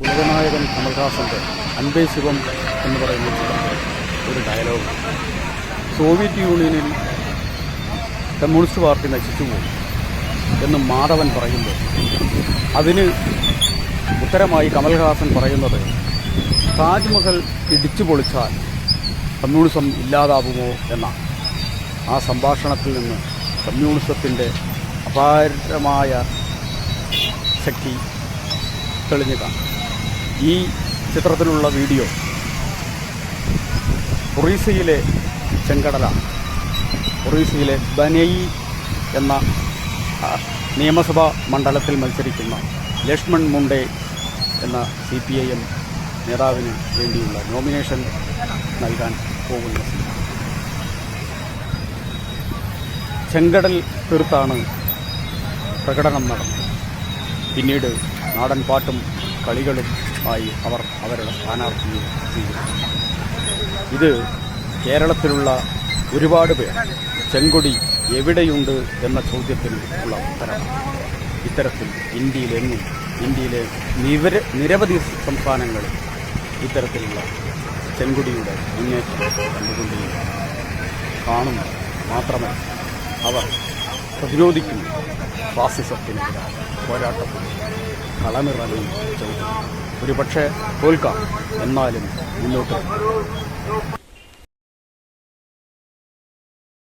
ഉലകനായകൻ കമൽഹാസന്റെ അൻപേ ശിവം എന്ന് പറയുന്ന ഒരു ഡയലോഗ് സോവിയറ്റ് യൂണിയനിൽ കമ്മ്യൂണിസ്റ്റ് പാർട്ടി നശിച്ചു പോകും എന്ന് മാധവൻ പറയുമ്പോൾ അതിന് ഉത്തരമായി കമൽഹാസൻ പറയുന്നത് താജ്മഹൽ ഇടിച്ചു പൊളിച്ചാൽ കമ്മ്യൂണിസം ഇല്ലാതാവുമോ എന്നാണ്. ആ സംഭാഷണത്തിൽ നിന്ന് കമ്മ്യൂണിസത്തിന്റെ അപാരമായ ശക്തി തെളിഞ്ഞു കാണും. ഈ ചിത്രത്തിലുള്ള വീഡിയോ ഒറീസയിലെ ചെങ്കടല ഒറീസയിലെ ബനേയി എന്ന നിയമസഭാ മണ്ഡലത്തിൽ മത്സരിക്കുന്ന ലക്ഷ്മൺ മുണ്ടെ എന്ന സി പി ഐ എം നേതാവിന് വേണ്ടിയുള്ള നോമിനേഷൻ നൽകാൻ പോകുന്ന ചെങ്കടൽ തീർത്താണ് പ്രകടനം നടന്നത്. പിന്നീട് നാടൻ പാട്ടും കളികളും ആയി അവർ അവരുടെ സ്ഥാനാർത്ഥിയെ സ്വീകരിച്ചു. ഇത് കേരളത്തിലുള്ള ഒരുപാട് പേർ ചെങ്കൊടി എവിടെയുണ്ട് എന്ന ചോദ്യത്തിന് ഉള്ള ഉത്തരമാണ് ഇത്തരത്തിൽ ഇന്ത്യയിലെങ്ങും ഇന്ത്യയിലെ നിവര നിരവധി സംസ്ഥാനങ്ങളിൽ ഇത്തരത്തിലുള്ള ചെങ്കുടിയുടെ മുന്നേറ്റം കണ്ടുകൊണ്ടിരിക്കും കാണും മാത്രമല്ല അവർ പ്രതിരോധിക്കുന്നു ഫാസിസത്തിനെതിരായ പോരാട്ടത്തിൽ കളമിറങ്ങി ഒരുപക്ഷെ തോൽക്കാം. എന്നാലും മുന്നോട്ട്.